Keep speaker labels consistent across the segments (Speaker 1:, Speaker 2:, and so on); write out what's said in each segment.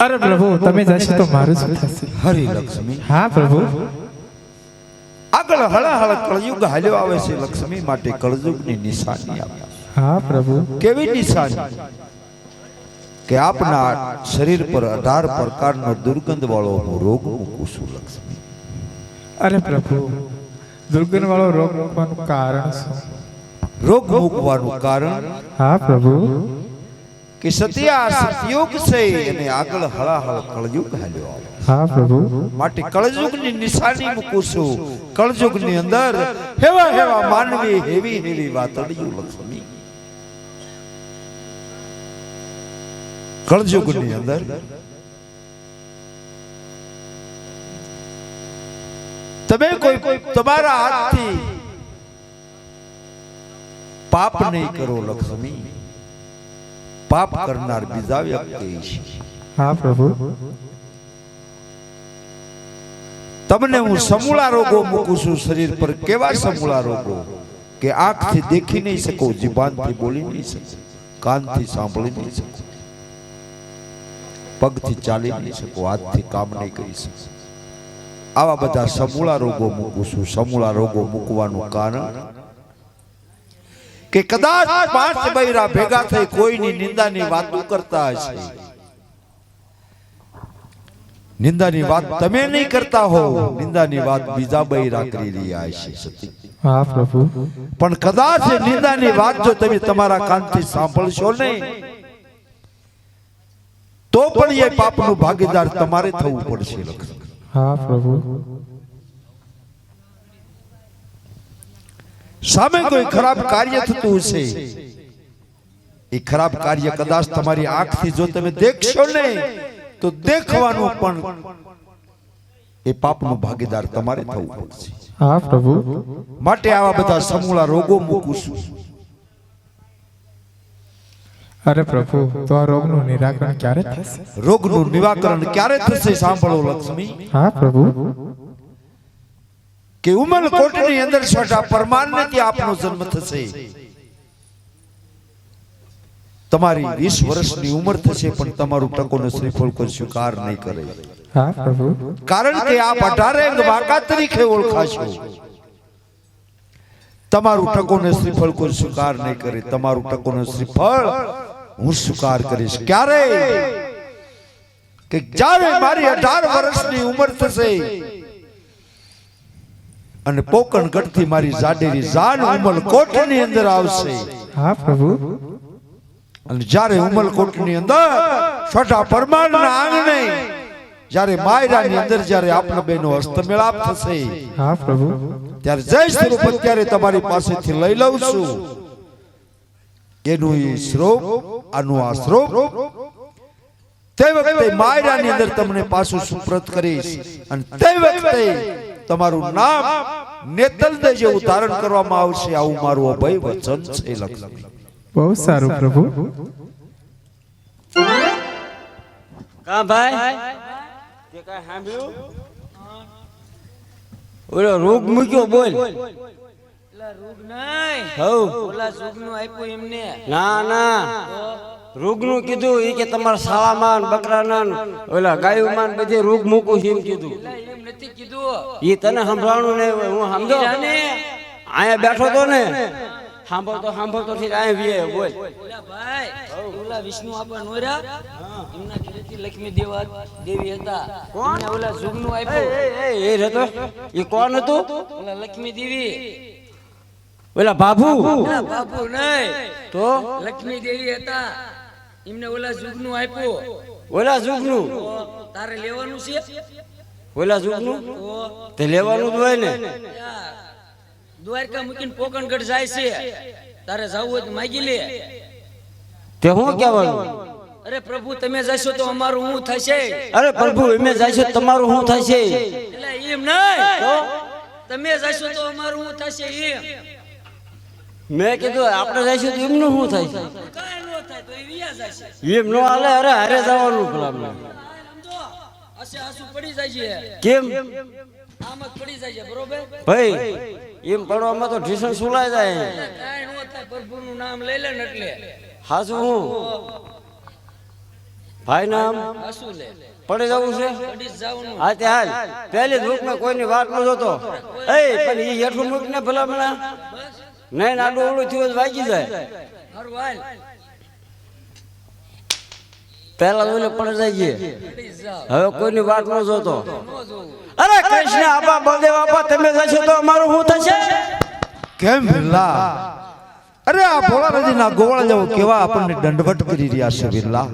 Speaker 1: અરે પ્રભુ તમે જશો તો મારું શું થશે.
Speaker 2: હરી લક્ષ્મી.
Speaker 1: હા પ્રભુ?
Speaker 2: આગળ હળહળ કળયુગ હાલ્યો આવે છે લક્ષ્મી માટે કળયુગની નિશાની આવે
Speaker 1: હા પ્રભુ.
Speaker 2: કેવી નિશાની? કે આપના શરીર પર અઢાર પ્રકારનો દુર્ગંધ વાળો હું રોગ મૂકું છું લક્ષ્મી.
Speaker 1: અરે પ્રભુ દુર્ગંધ વાળો રોગ મૂકવાનું કારણ શું?
Speaker 2: રોગ મૂકવાનું કારણ?
Speaker 1: હા પ્રભુ.
Speaker 2: કે સત્યા સતયુગ છે અને આગળ હળાહળ કળયુગ હાલ્યો આવે
Speaker 1: હા પ્રભુ
Speaker 2: માટે કળયુગની નિશાની મૂકું છું કળયુગની અંદર હેવા હેવા માનવી હેવી હેવી વાતડિયું લક્ષ્મી કળયુગની અંદર તમે કોઈ તમારા હાથથી પાપ નહીં કરો લક્ષ્મી પાપ કરનાર બીજા વ્યક્તિ છે.
Speaker 1: હા પ્રભુ.
Speaker 2: તમને હું સમૂળા રોગો મૂકું છું શરીર પર કેવા સમૂળા રોગો? કે આંખથી દેખી નહીં શકો જીભાનથી બોલી નહીં શકો કાનથી સાંભળી નહીં શકો. પગથી ચાલી નહીં શકો હાથથી કામ નહીં કરી શકો. આવા બધા સમૂળા રોગો મૂકું છું. સમૂળા રોગો મૂકવાનું કારણ કે કદાચ પાંચ બૈરા ભેગા થઈ કોઈની નિંદાની વાતો કરતા હશે. નિંદાની વાત તમે નહીં કરતા હો નિંદાની વાત બીજા બૈરા કરી રહ્યા છે સતી.
Speaker 1: હા પ્રભુ.
Speaker 2: પણ કદાચ નિંદાની વાત જો તમે તમારા કાનથી સાંભળશો નહીં તો પણ એ પાપનું ભાગીદાર તમારે થવું પડશે
Speaker 1: હા પ્રભુ.
Speaker 2: સામે કોઈ ખરાબ કાર્ય થતું હશે. એ ખરાબ કાર્ય કદાચ તમારી આંખથી જો તમે દેખશો ને તો દેખવાનું પણ એ પાપનું ભાગીદાર તમારે થવું પડશે.
Speaker 1: હા પ્રભુ.
Speaker 2: માટે આવા બધા સમૂળા રોગો મૂકું છું.
Speaker 1: અરે પ્રભુ તો આ રોગનું નિરાકરણ ક્યારે થશે?
Speaker 2: રોગનું નિવાકરણ ક્યારે થશે સાંભળો લક્ષ્મી?
Speaker 1: હા પ્રભુ.
Speaker 2: કે ઉમર કોટની અંદર છોટા પરમાનથી આપનો જન્મ થશે તમારી વીસ વર્ષની ઉંમર થશે પણ તમારું ટકોનો શ્રીફળ કોઈ સ્વીકાર નહીં કરે
Speaker 1: હા પ્રભુ
Speaker 2: કારણ કે આપ અઢારે અંગ વાંકા તરીકે ઓળખાશો તમારું ટકોને શ્રીફળ કોઈ સ્વીકાર નહીં કરે તમારું ટકોને શ્રીફળ હું સ્વીકાર કરીશ ક્યારે કે જ્યારે મારી અઢાર વર્ષની ઉંમર થશે અને પોકણ ગઢથી મારી જાડેરી જાન ઉમલ કોટની અંદર આવશે.
Speaker 1: હા પ્રભુ.
Speaker 2: અને જ્યારે ઉમલકોટની અંદર છઠ્ઠા પરમાણના આંગણે જ્યારે માયરાની અંદર જ્યારે આપના બેનો હસ્તમેળાપ થશે
Speaker 1: હા પ્રભુ.
Speaker 2: ત્યારે જય સ્વરૂપ અત્યારે તમારી પાસેથી લઈ લઉં છું. એનું એ શ્રોપ આનું આ શ્રોપ તે વખતે માયરાની અંદર તમને પાછું સુપ્રત કરીશ. અને તે વખતે તમારું નામ નેતલદે જેવું ધારણ કરવામાં આવશે આવું મારું અભય વચન છે લક્ષ્મી
Speaker 1: બહુ સારું પ્રભુ.
Speaker 3: કા ભાઈ? કે કા સાંભળ્યું? ઓલો રોગ મૂક્યો બોલ. હઉ.
Speaker 4: ઓલા સુગનું આપ્યું એમને.
Speaker 3: ના ના. રોગનું કીધું એ કે તમારા શાળામાં બકરાના ઓલા ગાયુમાં બધે રૂગ મૂકું છે એમ કીધું
Speaker 4: એમ નથી કીધું
Speaker 3: એ તને સંભળાણું ને હું સમજો અહીંયા બેઠો તો ને સાંભળતો સાંભળતો ઠીક અહીંયા વીએ બોલ
Speaker 4: ઓલા ભાઈ ઓલા વિષ્ણુ આપા નોરા એમના ઘરેથી લક્ષ્મી દેવા દેવી હતા કોણ ઓલા જુગનું
Speaker 3: એ
Speaker 4: આપ્યું
Speaker 3: એ, એ રહેતો એ કોણ હતું
Speaker 4: ઓલા લક્ષ્મી દેવી
Speaker 3: ઓલા બાબુ
Speaker 4: બાબુ બાપુ નહીં
Speaker 3: તો
Speaker 4: લક્ષ્મી દેવી હતા એમને ઓલા સુગનું આપ્યું.
Speaker 3: ઓલા જુગનું?
Speaker 4: તારે લેવાનું છે?
Speaker 3: ઓલા જુગનું?
Speaker 4: તો
Speaker 3: લેવાનું જ હોય ને.
Speaker 4: દ્વારકા મૂકીને પોકણગઢ જાય છે. તારે જવું હોય તો માગી લે.
Speaker 3: તે હું કહેવાનું?
Speaker 4: અરે પ્રભુ તમે જશો તો અમારું હું થશે?
Speaker 3: અરે પ્રભુ એમે જશો તમારું શું થાય છે
Speaker 4: એટલે એમ નહીં. તમે જશો તો અમારું હું થશે એમ.
Speaker 3: મેં કીધું આપણે જઈશું તો એમનું શું થાય?
Speaker 4: ન
Speaker 3: એમ નો હાલે અરે હારે જવાનું
Speaker 4: છે
Speaker 3: કેમ? ભાઈ એમ પડવામાં તો ઢીસણ સુલાઈ જાય.
Speaker 4: ન પ્રભુનું નામ લઈ લે એટલે.
Speaker 3: હાસું હું? ભાઈ નામ?
Speaker 4: હસું લે.
Speaker 3: પડે જવું છે? હા તે હાલ. પહેલી જ કોઈની વાત ન જોતો. એ પણ એ હેઠું મૂકને ભલામણા નહીં આડું ઓળું થયું વાગી જાય.
Speaker 4: હારું હાલ.
Speaker 3: પહેલા ઓલે પણ છે હવે કોઈની વાત ન જોતો. અરે કૃષ્ણ આપા બળદેવ આપા તમે જશો તો અમારું શું થશે?
Speaker 2: કેમ બિરલા અરે આ ભોળા નદીના ગોવાળ જેવો કેવા આપણને દંડવટ કરી રહ્યા છે બિરલા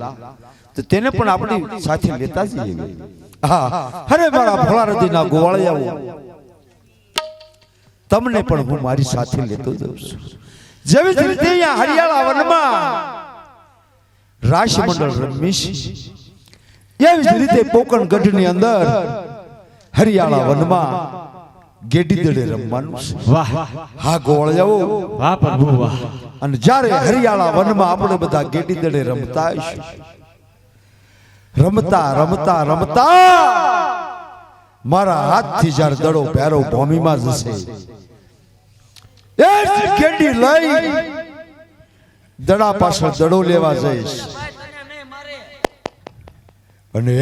Speaker 2: તો તેને પણ આપણી સાથે લેતા જઈએ. હા અરે મારા ભોળા નદીના ગોવાળ જેવો તમને પણ હું મારી સાથે લેતો જઉં છું. જેવી જ રીતે અહીંયા હરિયાળા વનમાં રાશિમંડળ રમીશ. એવી જ રીતે પોકણ ગઢની અંદર હરિયાળા વનમાં ગેડી દડે રમવાનું છે.
Speaker 3: વાહ.
Speaker 2: હા ગોળ જવો
Speaker 3: વાહ પ્રભુ વાહ.
Speaker 2: અને જ્યારે હરિયાળા વનમાં આપણે બધા ગેડી દડે રમતા હશું રમતા રમતા રમતા મારા હાથથી જ્યારે દડો પહેરો ભૂમિમાં જશે. એ દડો લેવા જઈશ. અને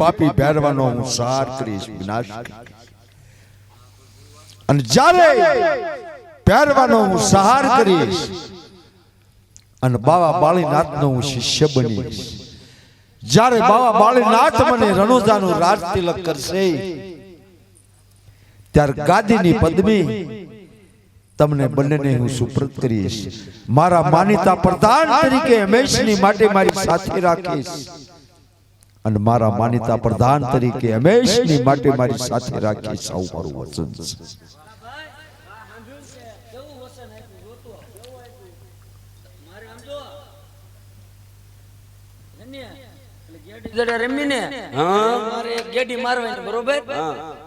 Speaker 2: પાપી પહેરવાનો હું સહાર કરીશ, અને બાવા બાળીનાથનો હું શિષ્ય બનીશ. જ્યારે બાવા બાળીનાથ મને રણુજાનું રાજ તિલક કરશે, ત્યારે ગાદીની પદમી તમને બંનેને હું સુપ્રત કરીશ મારા માનીતા પ્રધાન તરીકે હંમેશની માટે મારી સાથે રાખીશ. અને મારા માનીતા પ્રધાન તરીકે હંમેશની માટે મારી સાથે રાખીશ. આવું મારું વચન છે.
Speaker 4: ગેડી રમીને
Speaker 3: હા.
Speaker 4: મારે ગેડી મારવાની બરોબર?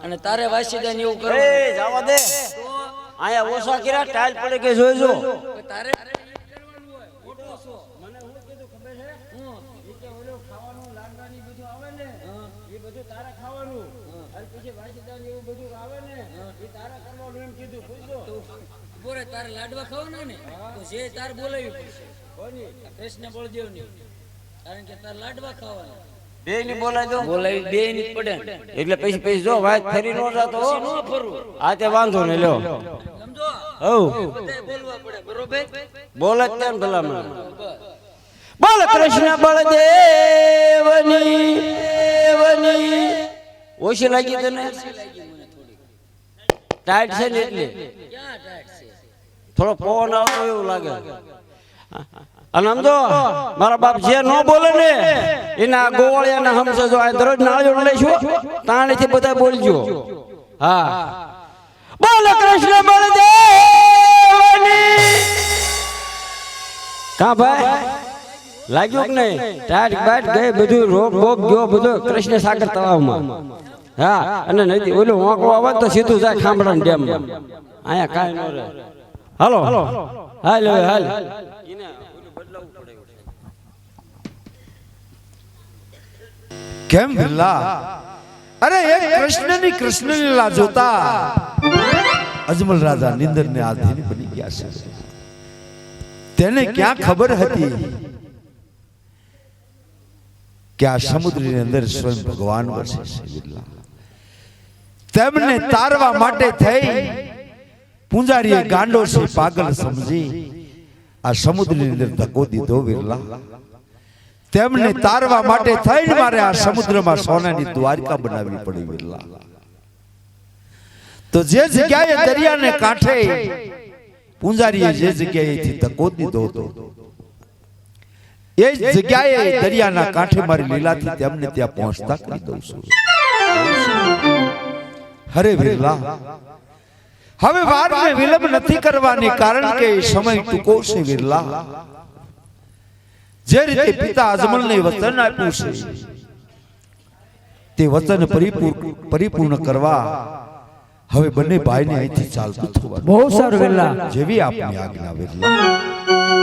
Speaker 4: અને તારે વાસી દે એવું
Speaker 3: એ જવા દે. આયા ઓછા કર્યા ટાઈલ પડે કે જોઈજો
Speaker 4: તારે કરવાનું હોય. મોટો છો. મને હું કીધું ખબર છે? હું. ઈ કે ખાવાનું લાંડાની બધું આવે ને? તારે ખાવાનું. અને પછી વાસીદાન એવું બધું આવે ને? એ તારે કરવાનું એમ કીધું પૂછજો. બોરે તારે લાડવા ખાવાના ને? તો જે તાર બોલાવી પડશે કોની કૃષ્ણ બળદેવની. કારણ કે તાર લાડવા ખાવાના.
Speaker 3: બે ની બોલાય દો.
Speaker 4: બોલાવી બે ની પડે.
Speaker 3: એટલે પછી પછી જો વાત ફરી નો જાતો
Speaker 4: ન ફરવું
Speaker 3: આ તે વાંધો ને લ્યો.
Speaker 4: સમજો?
Speaker 3: હવ
Speaker 4: બોલવા પડે બરોબર?
Speaker 3: બોલે જ તેમ ભલામણ.
Speaker 4: બસ.
Speaker 3: બોલ કૃષ્ણ બળદેવની દેવની. ઓછી લાગી તને? ટાઈટ છે ને એટલે?
Speaker 4: ક્યાં ટાઈટ છે?
Speaker 3: થોડો પવન આવતો એવું લાગે. અને સમજો મારા બાપ જે ન બોલે ને, એના ગોવાળિયાને સમજો જો આ દરરોજ નાળિયો લઈશું તાણીથી બધા બોલજો. હા. બોલ કૃષ્ણ બળદેવની. કા ભાઈ? લાગ્યું કે નહીં? ટાટ બાટ ગઈ, બધું રોગ ભોગ ગયો, બધું કૃષ્ણ સાગર તળાવમાં. હા, અને નદી ઓલું વાંકડો આવે તો સીધું જાય ખાંભડા ડેમ અહીંયા કાંઈ ન રહે. હાલો. હાલ હવે, હાલ.
Speaker 2: કેમ ભીલા? અરે એક કૃષ્ણની કૃષ્ણ લીલા જોતા. અજમલ રાજા નિંદર ને આધીન બની ગયા છે. તેને ક્યાં ખબર હતી? કે આ સમુદ્રની અંદર સ્વયં ભગવાન વસે છે બિરલા તેમને તારવા માટે થઈ પૂંજારીએ ગાંડો છે પાગલ સમજી. આ સમુદ્રની અંદર ધક્કો દીધો બિરલા તેમને તારવા માટે થઈને મારે આ સમુદ્રમાં સોનાની દ્વારકા બનાવવી પડી બિરલા તો જે જગ્યાએ દરિયાને કાંઠે પૂંજારીએ જે જગ્યાએથી ધક્કો દીધો હતો એ જ જગ્યાએ દરિયાના કાંઠે મારી લીલાથી તેમને ત્યાં પહોંચતા કરી દઉં છું. હરે બિરલા હવે વારને વિલંબ નથી કરવાની કારણ કે સમય ટૂંકો છે બિરલા જે રીતે પિતા અજમલને વચન આપ્યું છે તે વચન પરિપૂર્ણ પરિપૂર્ણ કરવા હવે બંને ભાઈને અહીંથી ચાલતું થવાનું.
Speaker 3: બહુ સારું
Speaker 2: જેવી આપની આજ્ઞા વેરલા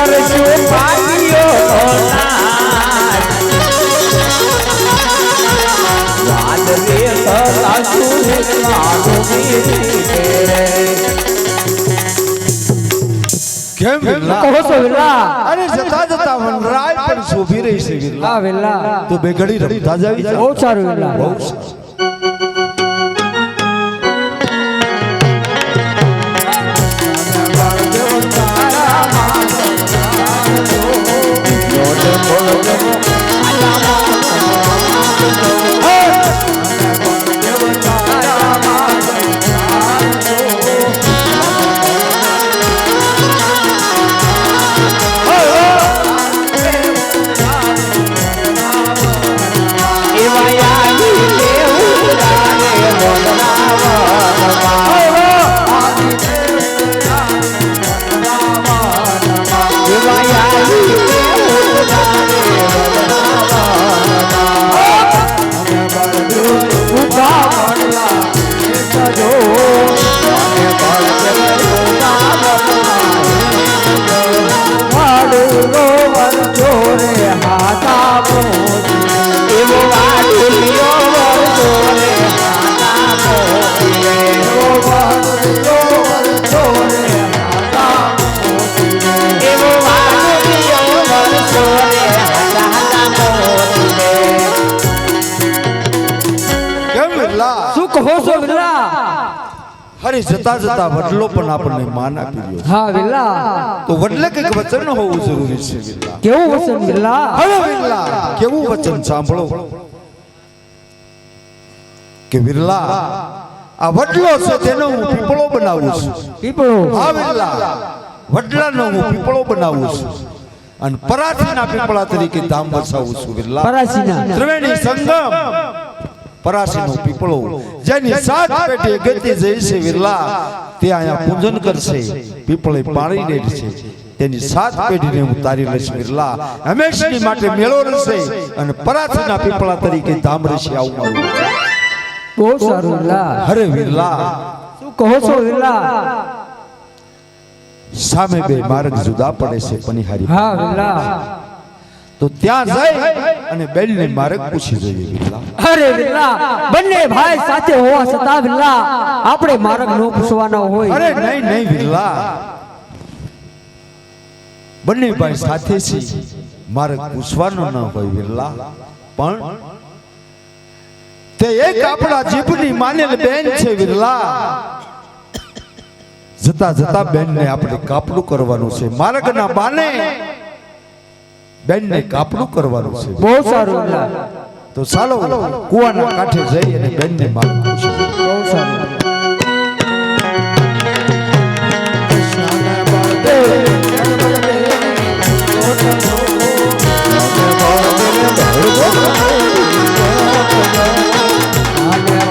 Speaker 2: કેમ
Speaker 4: કહો છો વિલા
Speaker 2: અરે જતા જતા વનરાય પણ શોભી રહી છે
Speaker 4: વિલા વિલા
Speaker 2: તો બેગડી રમતા જાવી
Speaker 4: બહુ સારું વિલા
Speaker 2: બહુ સારું. વિરલા
Speaker 4: શું કહો છો વિલા
Speaker 2: અરે જતા જતા વડલો પણ આપણને માન આપી રહ્યો છે.
Speaker 4: હા વિલા
Speaker 2: તો વડલે કંઈક વચન હોવું જરૂરી છે વિરલા
Speaker 4: કેવું વસન વિલા
Speaker 2: હવે વિરલા કેવું વચન સાંભળો કે વિરલા આ વડલો છે તેનો હું પીપળો બનાવું છું
Speaker 4: પીપળો
Speaker 2: હા વિરલા વડલાનો હું પીપળો બનાવું છું અને પરાથીના પીપળા તરીકે ધામ વસાવું છું વિરલા
Speaker 4: પરાસીના
Speaker 2: ત્રિવેણી સંગમ પરાશીનો પીપળો. જેની સાત પેટી ગતિ જઈ છે વિરલા તે અહીંયા પૂજન કરશે. પીપળે પાણી છે. તેની સાત પેઢીને હું તારી લઈશ વિરલા. હંમેશની માટે મેળો રહેશે અને પરાથીના પીપળા તરીકે ધામ રહેશે આવું મારું
Speaker 4: બહુ સારું વિરલા.
Speaker 2: હરે વિરલા.
Speaker 4: શું કહો છો વિરલા?
Speaker 2: સામે બે માર્ગ જુદા પડે છે પનિહારી.
Speaker 4: હા વિરલા.
Speaker 2: તો ત્યાં જઈ અને બેનને માર્ગ પૂછી જોઈએ બિરલા.
Speaker 4: અરે બિરલા બંને ભાઈ સાથે હોવા છતાં બિરલા આપણે માર્ગ નો પૂછવાનો હોય.
Speaker 2: અરે નહીં નહીં બિરલા. બંને ભાઈ સાથે છે મારે પૂછવાનો ન હોય બિરલા. પણ તે એક આપણા જીભની માનેલ બેન છે વિરલા જતા જતા બેનને આપણે કાપલું કરવાનું છે માર્ગના બાને. બેનને કાપડું કરવાનું છે.
Speaker 4: બહુ સારું
Speaker 2: તો ચાલો કુવાના કાંઠે જઈ અને બેનને માગું છું.
Speaker 4: બહુ સારું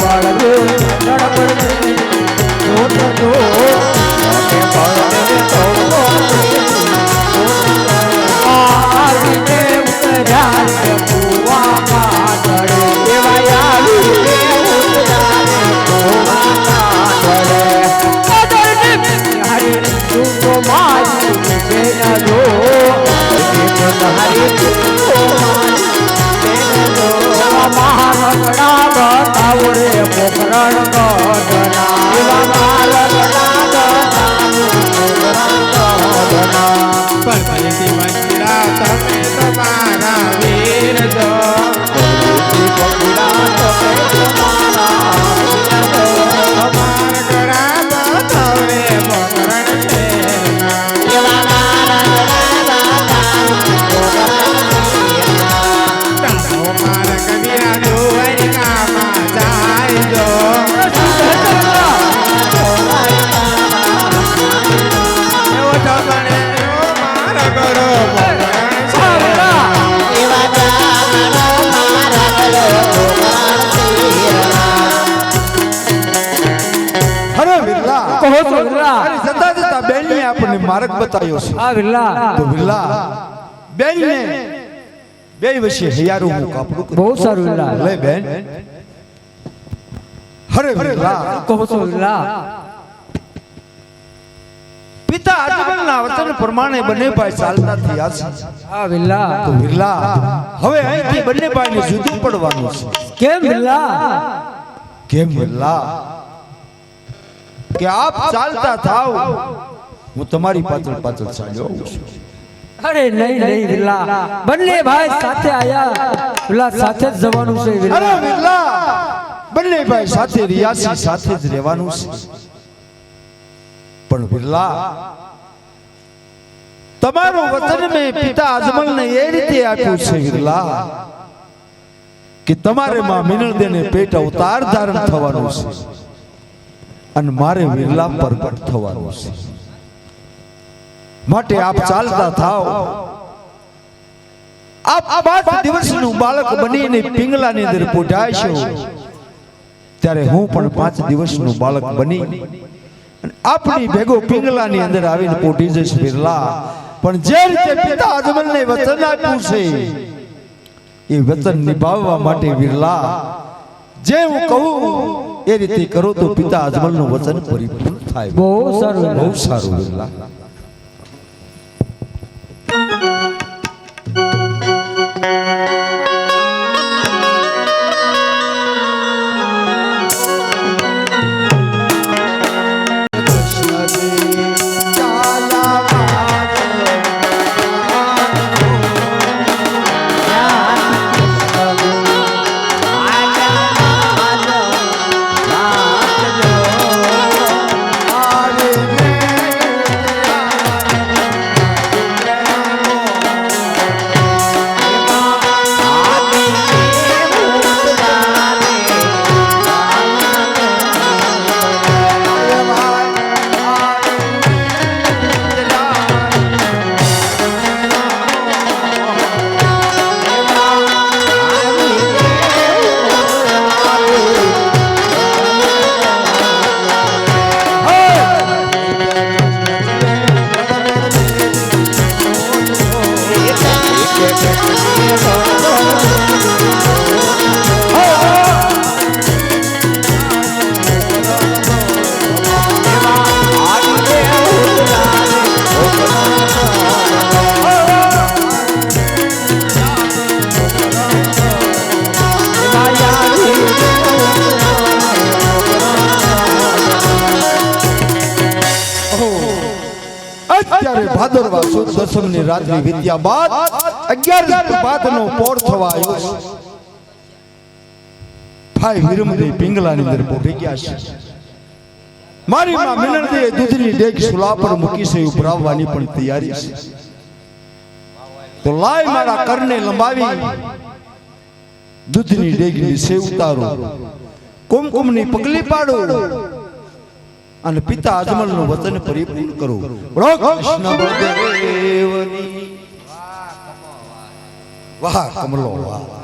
Speaker 1: પરદેશી તમે તમારા વીર છો
Speaker 2: બતાવ્યો છે.
Speaker 5: આ વિલ્લા.
Speaker 2: તો વિલ્લા બેન ને બે વચ્ચે હૈયારું હું કાપડું
Speaker 5: બહુ સારું વિલ્લા.
Speaker 2: લે બેન. હરે વિલ્લા.
Speaker 5: કહો છો વિલ્લા.
Speaker 2: પિતા આજમલના વચન પ્રમાણે બંને ભાઈ ચાલતા થયા છે.
Speaker 5: આ વિલ્લા.
Speaker 2: તો વિલ્લા હવે અહીંથી બંને ભાઈને જુદું પડવાનું છે.
Speaker 5: કેમ વિલ્લા?
Speaker 2: કેમ વિરલા કે આપ ચાલતા થાવ. હું તમારી પાછળ પાછળ ચાલ્યો આવું છું.
Speaker 5: અરે નહીં નહીં વિલા બંને ભાઈ સાથે આયા. વિલા સાથે જ જવાનું છે
Speaker 2: અરે વિલા બંને ભાઈ સાથે રિયાસી સાથે જ રહેવાનું છે. પણ વિલા તમારું વચન મેં પિતા અજમલને એ રીતે આપ્યું છે વિરલા કે તમારે માં મિનળદેને પેટ અવતાર ધારણ થવાનું છે. અને મારે વિરલા પ્રગટ થવાનું છે. માટે આપ ચાલતા થાવ આપ પાંચ દિવસનું બાળક બનીને પિંગલાની અંદર પોઢાય છો. ત્યારે હું પણ પાંચ દિવસનું બાળક બની. અને આપની ભેગો પિંગલાની અંદર આવીને પોઢી જઈશ બિરલા પણ જે રીતે પિતા અજમલને વચન આપ્યું છે એ વચન નિભાવવા માટે વિરલા. જે હું કહું એ રીતે કરો તો પિતા અજમલનું વચન પરિપૂર્ણ થાય.
Speaker 5: બહુ સારું.
Speaker 2: બહુ સારું. સુદ દસમની રાત્રિ વિદ્યા બાદ અગિયાર બાદનો પોર થવા આવ્યો ભાઈ વિરમદી પિંગલાની અંદર પોઢી ગયા છે. મારી માં મિલનદે દૂધની ડેક સુલા પર મૂકી છે ઉભરાવવાની પણ તૈયારી છે. તો લાય મારા કરને લંબાવી. દૂધની ડેગની સેવ ઉતારો. કુમકુમની પગલી પાડો. અને પિતા અજમલનું વચન પરિપૂર્ણ કરો. કૃષ્ણ બળદેવની વાહ કમલો વાહ.